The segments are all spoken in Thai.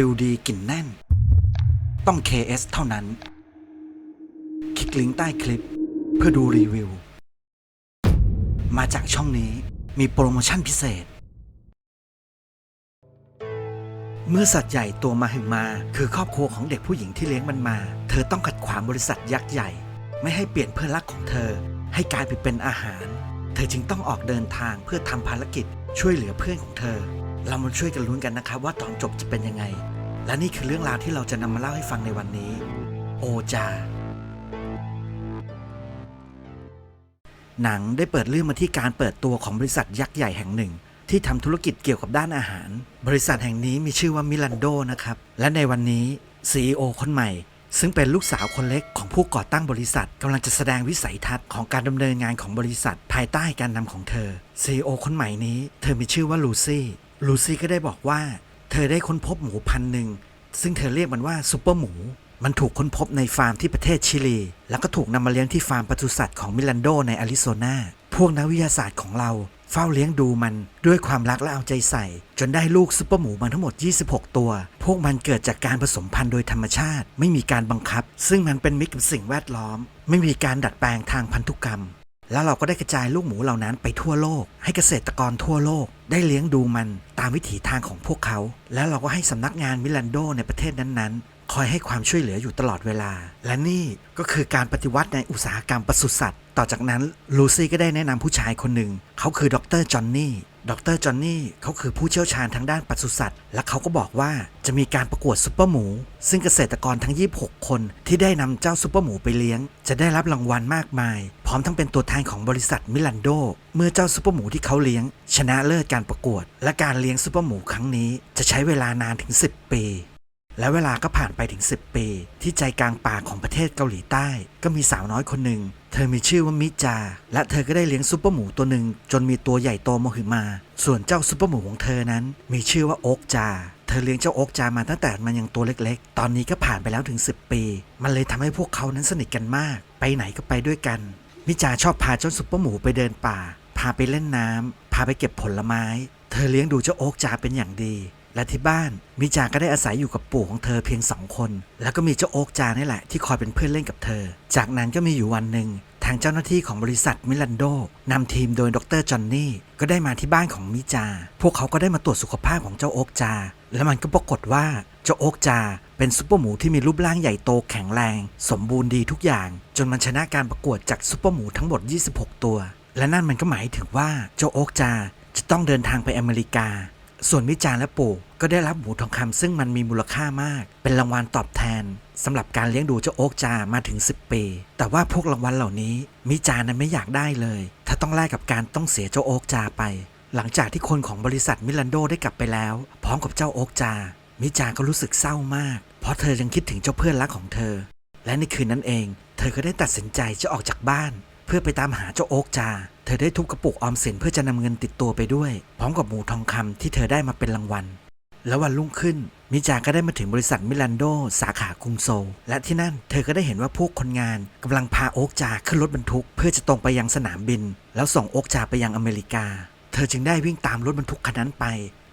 ฟิลดีกลิ่นแน่น ต้อง KS เท่านั้น คลิกลิงก์ใต้คลิปเพื่อดูรีวิว มาจากช่องนี้มีโปรโมชั่นพิเศษ เมื่อสัตว์ใหญ่ตัวมาหึงมา คือครอบครัวของเด็กผู้หญิงที่เลี้ยงมันมา เธอต้องขัดขวางบริษัทยักษ์ใหญ่ ไม่ให้เปลี่ยนเพื่อนรักของเธอ ให้กลายไปเป็นอาหาร เธอจึงต้องออกเดินทางเพื่อทำภารกิจช่วยเหลือเพื่อนของเธอ เรามาช่วยกันลุ้นกันนะครับว่าตอนจบจะเป็นยังไง และนี่คือเรื่องราวที่เราจะนำมาเล่าให้ฟังในวันนี้ โอจา หนังได้เปิดเรื่องมาที่การเปิดตัวของบริษัทยักษ์ใหญ่แห่งหนึ่ง ที่ทำธุรกิจเกี่ยวกับด้านอาหาร บริษัทแห่งนี้มีชื่อว่ามิลันโดนะครับ และในวันนี้ CEO คนใหม่ซึ่งเป็นลูกสาวคนเล็กของผู้ก่อตั้งบริษัทกำลังจะแสดงวิสัยทัศน์ของการดำเนินงานของบริษัท ภายใต้การนำของเธอ CEO คนใหม่นี้ เธอมีชื่อว่าลูซี่ ลูซี่ก็ได้บอกว่า เธอได้ค้นพบหมูพันหนึ่ง ซึ่งเธอเรียกมันว่าซูเปอร์หมู มันถูกค้นพบในฟาร์มที่ประเทศชิลี แล้วก็ถูกนำมาเลี้ยงที่ฟาร์มปศุสัตว์ของมิลันโดในอาริโซนา พวกนักวิทยาศาสตร์ของเราเฝ้าเลี้ยงดูมันด้วยความรักและเอาใจใส่ จนได้ลูกซูเปอร์หมูมาทั้งหมด 26 ตัว พวกมันเกิดจากการผสมพันธุ์โดยธรรมชาติ ไม่มีการบังคับ ซึ่งมันเป็นมิตรกับสิ่งแวดล้อม ไม่มีการดัดแปลงทางพันธุกรรม แล้วเราก็ได้กระจายลูกหมูเหล่านั้นไปทั่วโลก ให้เกษตรกรทั่วโลก ได้เลี้ยงดูมันตามวิถีทางของพวกเขา แล้วเราก็ให้สำนักงานมิลันโดในประเทศนั้นๆ อยให้ความช่วยเหลืออยู่ตลอดเวลา และนี่ก็คือการปฏิวัติในอุตสาหกรรมปศุสัตว์ ต่อจากนั้นลูซี่ก็ได้แนะนำผู้ชายคนหนึ่ง เขาคือดรจอห์นนี่ดรจอห์นนี่เขาคือผู้เชี่ยวชาญทางด้านปศุสัตว์ และเขาก็บอกว่าจะมีการประกวดซุปเปอร์หมู ซึ่งเกษตรกรทั้ง 26 คนที่ได้นำเจ้าซุปเปอร์หมูไปเลี้ยง จะได้รับรางวัลมากมาย พร้อมทั้งเป็นตัวแทนของบริษัทมิลันโด เมื่อเจ้าซุปเปอร์หมูที่เขาเลี้ยง ชนะเลิศการประกวด และการเลี้ยงซุปเปอร์หมูครั้งนี้จะใช้เวลานานถึง 10 ปี และเวลาก็ผ่านไปถึง 10 ปี ที่ใจกลางป่าของประเทศเกาหลีใต้ ก็มีสาวน้อยคนหนึ่ง เธอมีชื่อว่ามิจา และเธอก็ได้เลี้ยงซุปเปอร์หมูตัวหนึ่งจนมีตัวใหญ่โตมหึมา ส่วนเจ้าซุปเปอร์หมูของเธอนั้น มีชื่อว่าโอ๊กจา เธอเลี้ยงเจ้าโอ๊กจามาตั้งแต่มันยังตัวเล็กๆ ตอนนี้ก็ผ่านไปแล้วถึง 10 ปี มันเลยทำให้พวกเขานั้นสนิทกันมาก ไปไหนก็ไปด้วยกัน มิจาชอบพาเจ้าซุปเปอร์หมูไปเดินป่า พาไปเล่นน้ำพาไปเก็บผลไม้ เธอเลี้ยงดูเจ้าโอ๊กจาเป็นอย่างดี และที่บ้านมิจาก็ได้อาศัยอยู่กับปู่ของเธอเพียงสองคน แล้วก็มีเจ้าโอ๊กจานี่แหละที่คอยเป็นเพื่อนเล่นกับเธอ จากนั้นก็มีอยู่วันหนึ่งทางเจ้าหน้าที่ของบริษัทมิลันโดนำทีมโดยดรจอห์นนี่ก็ได้มาที่บ้านของมิจา พวกเขาก็ได้มาตรวจสุขภาพของเจ้าโอ๊กจา และมันก็ปรากฏว่าเจ้าโอ๊กจา เป็นซุปเปอร์หมูที่มีรูปร่างใหญ่โตแข็งแรง สมบูรณ์ดีทุกอย่าง จนมันชนะการประกวดจากซุปเปอร์หมูทั้งหมด 26 ตัว และนั่นมันก็หมายถึงว่าเจ้าโอ๊กจาจะต้องเดินทางไปอเมริกา ส่วนมิจาร์และปู่ก็ได้รับหมูทองคำซึ่งมันมีมูลค่ามาก เป็นรางวัลตอบแทนสำหรับการเลี้ยงดูเจ้าโอ๊กจามาถึง 10 ปี แต่ว่าพวกรางวัลเหล่านี้มิจานั้นไม่อยากได้เลย ถ้าต้องแลกกับการต้องเสียเจ้าโอ๊กจาไป หลังจากที่คนของบริษัทมิลันโดได้กลับไปแล้ว พร้อมกับเจ้าโอ๊กจา มิจาก็รู้สึกเศร้ามาก เพราะเธอยังคิดถึงเจ้าเพื่อนรักของเธอ และในคืนนั้นเอง เธอก็ได้ตัดสินใจจะออกจากบ้าน เพื่อไปตามหาเจ้าโอ๊กจา เธอได้ทุบกระปุกออมสินเพื่อจะนำเงินติดตัวไปด้วย พร้อมกับหมูทองคำที่เธอได้มาเป็นรางวัล แล้ววันรุ่งขึ้น มิจาก็ได้มาถึงบริษัทมิลันโด สาขากรุงโซล และที่นั่นเธอก็ได้เห็นว่าพวกคนงานกำลังพาโอ๊กจาขึ้นรถบรรทุก เพื่อจะตรงไปยังสนามบิน แล้วส่งโอ๊กจาไปยังอเมริกา เธอจึงได้วิ่งตามรถบรรทุกคันนั้นไป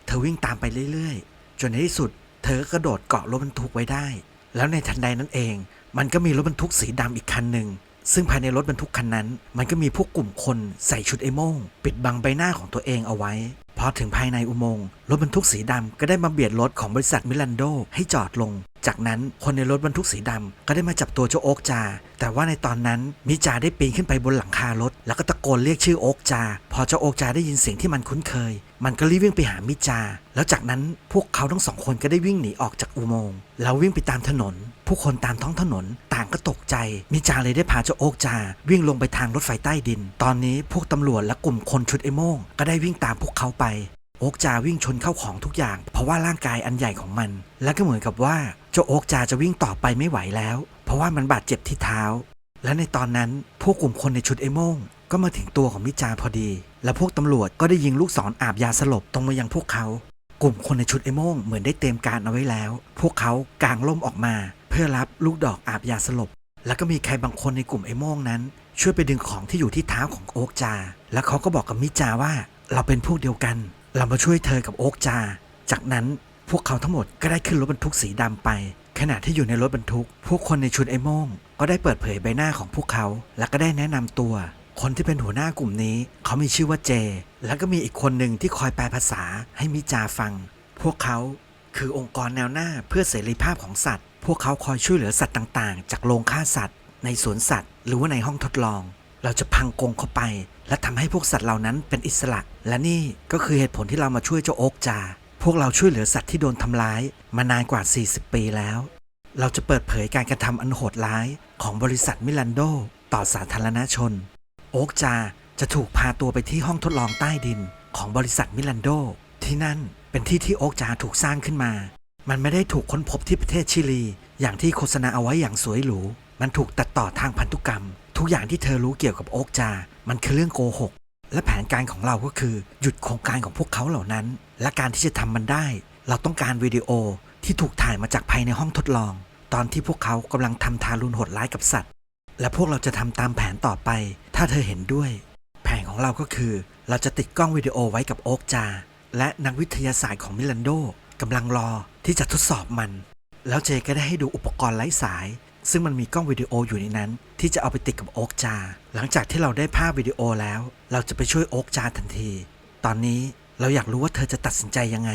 เธอวิ่งตามไปเรื่อยๆ จนในที่สุด เธอก็กระโดดเกาะรถบรรทุกไว้ได้ แล้วในทันใดนั้นเอง มันก็มีรถบรรทุกสีดำอีกคันหนึ่ง ซึ่งภายในรถบรรทุกคันนั้น มันก็มีพวกกลุ่มคนใส่ชุดไอโม่งปิดบังใบหน้าของตัวเองเอาไว้พอถึงภายในอุโมงค์รถบรรทุกสีดำก็ได้มาเบียดรถของบริษัทมิลันโดให้จอดลง จากนั้นคนในรถบรรทุกสีดำก็ได้มาจับตัวเจ้าโอ๊กจา แต่ว่าในตอนนั้นมิจาได้ปีนขึ้นไปบนหลังคารถ แล้วก็ตะโกนเรียกชื่อโอ๊กจา พอเจ้าโอ๊กจาได้ยินเสียงที่มันคุ้นเคย มันก็รีบวิ่งไปหามิจา แล้วจากนั้นพวกเขาทั้งสองคนก็ได้วิ่งหนีออกจากอุโมงค์แล้ววิ่งไปตามถนน ผู้คนตามท้องถนนต่างก็ตกใจ มิจาเลยได้พาเจ้าโอกจา วิ่งลงไปทางรถไฟใต้ดิน ตอนนี้พวกตำรวจและกลุ่มคนชุดไอโม่งก็ได้วิ่งตามพวกเขาไป โอกจาวิ่งชนเข้าของทุกอย่าง เพราะว่าร่างกายอันใหญ่ของมัน และก็เหมือนกับว่าเจ้าโอกจาจะวิ่งต่อไปไม่ไหวแล้ว เพราะว่ามันบาดเจ็บที่เท้า และในตอนนั้นพวกกลุ่มคนในชุดไอโม่งก็มาถึงตัวของมิจาพอดี และพวกตำรวจก็ได้ยิงลูกศรอาบยาสลบตรงมายังพวกเขา กลุ่มคนในชุดไอโม่งเหมือนได้เตรียมการเอาไว้แล้ว พวกเขากางล่มออกมา เพื่อรับลูกดอกอาบยาสลบ แล้วก็มีใครบางคนในกลุ่มไอ้โม่งนั้น ช่วยไปดึงของที่อยู่ที่เท้าของโอ๊กจา แล้วเขาก็บอกกับมิจาว่า เราเป็นพวกเดียวกัน เรามาช่วยเธอกับโอ๊กจา จากนั้นพวกเขาทั้งหมดก็ได้ขึ้นรถบรรทุกสีดำไป ขณะที่อยู่ในรถบรรทุก พวกคนในชุดไอ้โม่งก็ได้เปิดเผยใบหน้าของพวกเขา และก็ได้แนะนำตัวคนที่เป็นหัวหน้ากลุ่มนี้ เขามีชื่อว่าเจ แล้วก็มีอีกคนหนึ่งที่คอยแปลภาษาให้มิจาฟัง พวกเขา คือองค์กรแนวหน้าเพื่อเสรีภาพของสัตว์ พวกเขาคอยช่วยเหลือสัตว์ต่างๆ จากโรงฆ่าสัตว์ ในสวนสัตว์ หรือว่าในห้องทดลอง เราจะพังกรงเข้าไป และทำให้พวกสัตว์เหล่านั้นเป็นอิสระ และนี่ก็คือเหตุผลที่เรามาช่วยเจ้าโอ๊กจา พวกเราช่วยเหลือสัตว์ที่โดนทำร้าย มานานกว่า 40 ปีแล้ว เราจะเปิดเผยการกระทำอันโหดร้ายของบริษัทมิลันโดต่อสาธารณชน โอ๊กจาจะถูกพาตัวไปที่ห้องทดลองใต้ดินของบริษัทมิลันโดที่นั่น เป็นที่ที่โอกจาถูกสร้างขึ้นมา มันไม่ได้ถูกค้นพบที่ประเทศชิลี อย่างที่โฆษณาเอาไว้อย่างสวยหรู มันถูกตัดต่อทางพันธุกรรม ทุกอย่างที่เธอรู้เกี่ยวกับโอกจา มันคือเรื่องโกหก และแผนการของเราก็คือ หยุดโครงการของพวกเขาเหล่านั้น และการที่จะทำมันได้ เราต้องการวิดีโอที่ถูกถ่ายมาจากภายในห้องทดลอง ตอนที่พวกเขากำลังทำทารุณโหดร้ายกับสัตว์ และพวกเราจะทำตามแผนต่อไป ถ้าเธอเห็นด้วย แผนของเราก็คือ เราจะติดกล้องวิดีโอไว้กับโอกจา และนักวิทยาศาสตร์ของมิลันโดกำลังรอที่จะทดสอบมัน แล้วเจก็ได้ให้ดูอุปกรณ์ไร้สาย ซึ่งมันมีกล้องวิดีโออยู่ในนั้น ที่จะเอาไปติดกับโอ๊กจา หลังจากที่เราได้ภาพวิดีโอแล้ว เราจะไปช่วยโอ๊กจาทันที ตอนนี้เราอยากรู้ว่าเธอจะตัดสินใจยังไง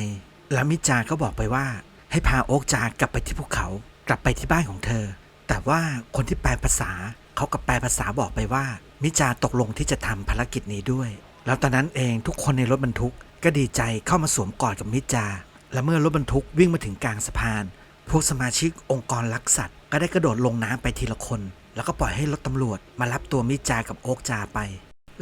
แล้วมิจาก็บอกไปว่า ให้พาโอ๊กจากลับไปที่ภูเขา กลับไปที่บ้านของเธอ แต่ว่าคนที่แปลภาษาเขากับแปลภาษาบอกไปว่า มิจาตกลงที่จะทำภารกิจนี้ด้วย แล้วตอนนั้นเองทุกคนในรถบรรทุก ก็ดีใจเข้ามาสวมกอดกับมิจา และเมื่อรถบรรทุกวิ่งมาถึงกลางสะพาน พวกสมาชิกองค์กรรักสัตว์ ก็ได้กระโดดลงน้ำไปทีละคน แล้วก็ปล่อยให้รถตำรวจมารับตัวมิจากับโอ๊กจาไป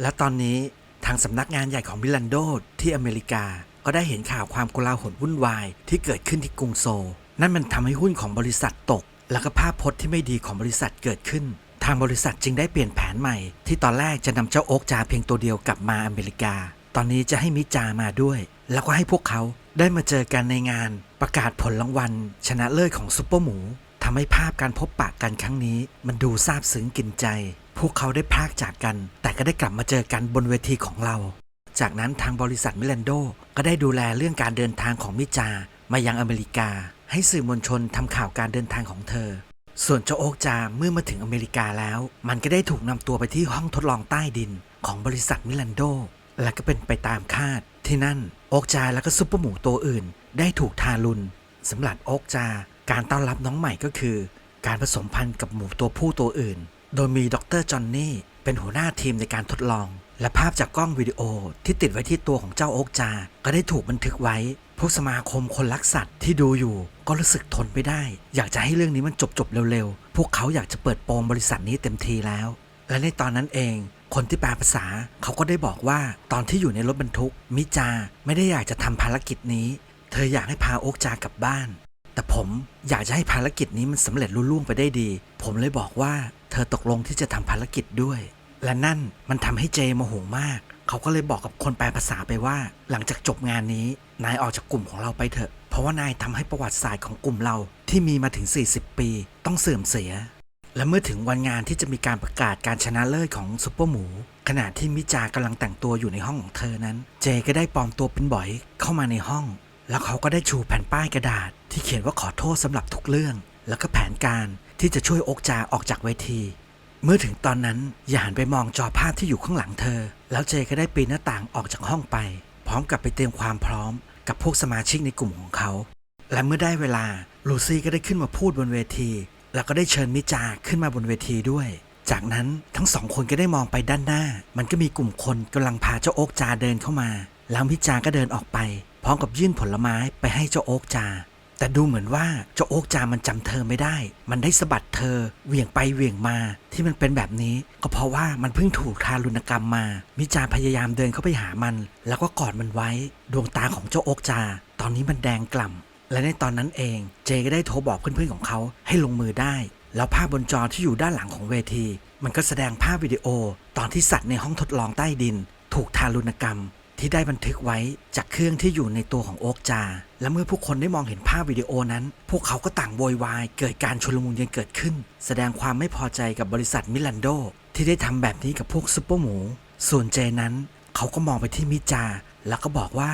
และตอนนี้ทางสำนักงานใหญ่ของมิลันโดที่อเมริกา ก็ได้เห็นข่าวความโกลาหลวุ่นวายที่เกิดขึ้นที่กรุงโซลนั่นมันทำให้หุ้นของบริษัทตก แล้วก็ภาพพจน์ที่ไม่ดีของบริษัทเกิดขึ้นทางบริษัทจึงได้เปลี่ยนแผนใหม่ ที่ตอนแรกจะนำเจ้าโอ๊กจาเพียงตัวเดียวกลับมาอเมริกา ตอนนี้จะให้มิจามาด้วย แล้วก็ให้พวกเขาได้มาเจอกันในงานประกาศผลรางวัล ชนะเลิศของซุปเปอร์หมูทำให้ภาพการพบปะกันครั้งนี้ มันดูซาบซึ้งกินใจ พวกเขาได้พากจากกัน แต่ก็ได้กลับมาเจอกันบนเวทีของเรา จากนั้นทางบริษัทมิลันโด ก็ได้ดูแลเรื่องการเดินทางของมิจามายังอเมริกา ให้สื่อมวลชนทำข่าวการเดินทางของเธอ ส่วนเจ้าโอ๊กจาเมื่อมาถึงอเมริกาแล้ว มันก็ได้ถูกนำตัวไปที่ห้องทดลองใต้ดินของบริษัทมิลันโด และก็เป็นไปตามคาด ที่นั่นโอกจาและก็ซุปเปอร์หมูตัวอื่น ได้ถูกทารุณสำหรับโอกจาการต้อนรับน้องใหม่ก็คือ การผสมพันธุ์กับหมูตัวผู้ตัวอื่น โดยมีดรจอห์นนี่เป็นหัวหน้าทีมในการทดลอง และภาพจากกล้องวิดีโอที่ติดไว้ที่ตัวของเจ้าโอกจา ก็ได้ถูกบันทึกไว้พวกสมาคมคนรักสัตว์ที่ดูอยู่ก็รู้สึกทนไม่ได้ อยากจะให้เรื่องนี้มันจบจบเร็วๆ พวกเขาอยากจะเปิดโปงบริษัทนี้เต็มทีแล้ว และในตอนนั้นเอง คนที่แปลภาษาเขาก็ได้บอกว่าตอนที่อยู่ในรถบรรทุก มิจาไม่ได้อยากจะทำภารกิจนี้ เธออยากให้พาโอ๊กจากลับบ้าน แต่ผมอยากจะให้ภารกิจนี้มันสำเร็จลุล่วงไปได้ดี ผมเลยบอกว่า เธอตกลงที่จะทำภารกิจด้วย และนั่นมันทำให้เจโมโหมาก เขาก็เลยบอกกับคนแปลภาษาไปว่า หลังจากจบงานนี้ นายออกจากกลุ่มของเราไปเถอะ เพราะว่านายทำให้ประวัติศาสตร์ของกลุ่มเราที่มีมาถึง 40 ปี ต้องเสื่อมเสีย และเมื่อถึงวันงานที่จะมีการประกาศการชนะเลิศของซุปเปอร์หมู ขณะที่มิจากำลังแต่งตัวอยู่ในห้องของเธอนั้น เจก็ได้ปลอมตัวเป็นบอยเข้ามาในห้อง แล้วเขาก็ได้ชูแผ่นป้ายกระดาษ ที่เขียนว่าขอโทษสำหรับทุกเรื่อง แล้วก็แผนการที่จะช่วยอกจาออกจากเวที เมื่อถึงตอนนั้นอย่าหันไปมองจอภาพที่อยู่ข้างหลังเธอ แล้วเจก็ได้ปีนหน้าต่างออกจากห้องไป พร้อมกับไปเตรียมความพร้อม กับพวกสมาชิกในกลุ่มของเขา และเมื่อได้เวลาลูซี่ก็ได้ขึ้นมาพูดบนเวที แล้วก็ได้เชิญมิจาขึ้นมาบนเวทีด้วย จากนั้นทั้งสองคนก็ได้มองไปด้านหน้า มันก็มีกลุ่มคนกำลังพาเจ้าโอ๊กจาเดินเข้ามา แล้วมิจาก็เดินออกไป พร้อมกับยื่นผลไม้ไปให้เจ้าโอ๊กจา แต่ดูเหมือนว่าเจ้าโอ๊กจามันจำเธอไม่ได้ มันได้สะบัดเธอเหวี่ยงไปเหวี่ยงมา ที่มันเป็นแบบนี้ ก็เพราะว่ามันเพิ่งถูกทารุณกรรมมา มิจาพยายามเดินเข้าไปหามัน แล้วก็กอดมันไว้ ดวงตาของเจ้าโอ๊กจา ตอนนี้มันแดงกล่ำ และในตอนนั้นเองเจก็ได้โทรบอกเพื่อนๆของเขาให้ลงมือได้ แล้วภาพบนจอที่อยู่ด้านหลังของเวที มันก็แสดงภาพวิดีโอ ตอนที่สัตว์ในห้องทดลองใต้ดิน ถูกทารุณกรรม ที่ได้บันทึกไว้จากเครื่องที่อยู่ในตัวของโอ๊กจา และเมื่อผู้คนได้มองเห็นภาพวิดีโอนั้น พวกเขาก็ต่างโวยวาย เกิดการชุลมุนกันเกิดขึ้น แสดงความไม่พอใจกับบริษัทมิลันโด ที่ได้ทำแบบนี้กับพวกซุปเปอร์หมู ส่วนเจนั้น เขาก็มองไปที่มิจา แล้วก็บอกว่า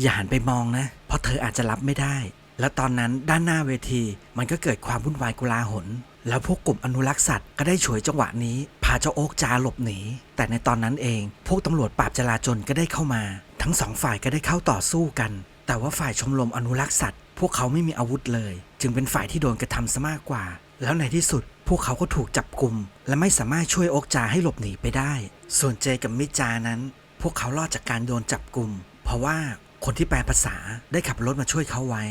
อย่าหันไปมองนะ เพราะเธออาจจะรับไม่ได้ และตอนนั้นด้านหน้าเวทีมันก็เกิดความวุ่นวายกุลาหลแล้วพวกกลุ่มอนุรักษ์สัตว์ก็ได้ฉวยจังหวะนี้ พาเจ้าโอ๊กจาหลบหนี แต่ในตอนนั้นเอง พวกตำรวจปราบจราจรก็ได้เข้ามา ทั้งสองฝ่ายก็ได้เข้าต่อสู้กัน แต่ว่าฝ่ายชมรมอนุรักษ์สัตว์ พวกเขาไม่มีอาวุธเลย จึงเป็นฝ่ายที่โดนกระทำซะมากกว่า แล้วในที่สุด พวกเขาก็ถูกจับกลุ่ม และไม่สามารถช่วยโอ๊กจาให้หลบหนีไปได้ ส่วนเจกับมิจานั้น พวกเขารอดจากการโดนจับกลุ่ม เพราะว่าคนที่แปลภาษาได้ขับรถมาช่วยเขาไว้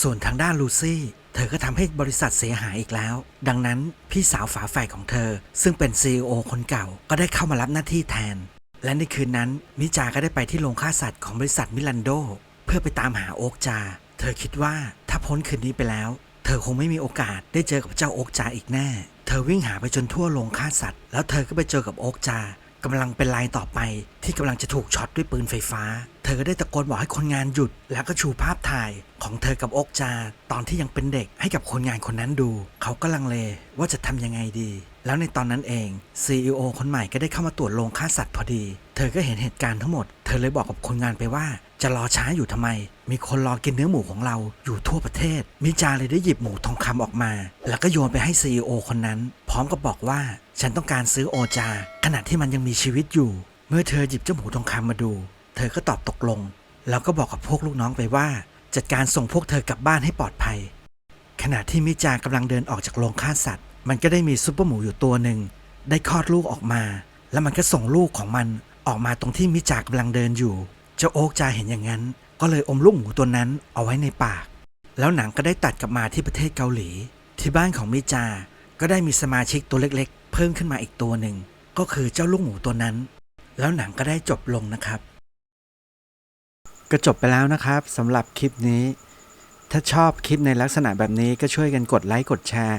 ส่วนทางด้านลูซี่ เธอก็ทำให้บริษัทเสียหายอีกแล้ว ดังนั้นพี่สาวฝาแฝดของเธอ ซึ่งเป็น CEO คนเก่าก็ได้เข้ามารับหน้าที่แทน และในคืนนั้น มิจาก็ได้ไปที่โรงฆ่าสัตว์ของบริษัทมิลันโด เพื่อไปตามหาโอ๊กจา เธอคิดว่าถ้าพ้นคืนนี้ไปแล้ว เธอคงไม่มีโอกาสได้เจอกับเจ้าโอ๊กจาอีกแน่ เธอวิ่งหาไปจนทั่วโรงฆ่าสัตว์ แล้วเธอก็ไปเจอกับโอ๊กจา กำลังเป็นลายต่อไป ที่กำลังจะถูกช็อตด้วยปืนไฟฟ้า เธอก็ได้ตะโกนบอกให้คนงานหยุด แล้วก็ชูภาพถ่ายของเธอกับอกจา ตอนที่ยังเป็นเด็กให้กับคนงานคนนั้นดู เขาก็ลังเลว่าจะทำยังไงดี แล้วในตอนนั้นเอง CEO คนใหม่ก็ได้เข้ามาตรวจโรงฆ่าสัตว์พอดี เธอก็เห็นเหตุการณ์ทั้งหมด เธอเลยบอกกับคนงานไปว่า จะรอช้าอยู่ทำไม มีคนรอกินเนื้อหมูของเราอยู่ทั่วประเทศ มิจาเลยได้หยิบหมูทองคำออกมา แล้วก็โยนไปให้ CEO คนนั้น พร้อมกับบอกว่า ฉันต้องการซื้อโอจา ขณะที่มันยังมีชีวิตอยู่ เมื่อเธอหยิบเจ้าหมูทองคำมาดู เธอก็ตอบตกลง แล้วก็บอกกับพวกลูกน้องไปว่า จัดการส่งพวกเธอกลับบ้านให้ปลอดภัย ขณะที่มิจากำลังเดินออกจากโรงฆ่าสัตว์ มันก็ได้มีซุปเปอร์หมูอยู่ตัวหนึ่งได้คลอดลูกออกมา แล้วมันก็ส่งลูกของมันออกมาตรงที่มิจากำลังเดินอยู่ เจ้าโอ๊กจาเห็นอย่างนั้น ก็เลยอมลูกหมูตัวนั้นเอาไว้ในปาก แล้วหนังก็ได้ตัดกลับมาที่ประเทศเกาหลี ที่บ้านของมิจา ก็ได้มีสมาชิกตัวเล็กๆ เพิ่มขึ้นมาอีกตัวหนึ่งก็คือเจ้าลูกหมูตัวนั้น แล้วหนังก็ได้จบลงนะครับ ก็จบไปแล้วนะครับสำหรับคลิปนี้ ถ้าชอบคลิปในลักษณะแบบนี้ก็ช่วยกันกดไลค์กดแชร์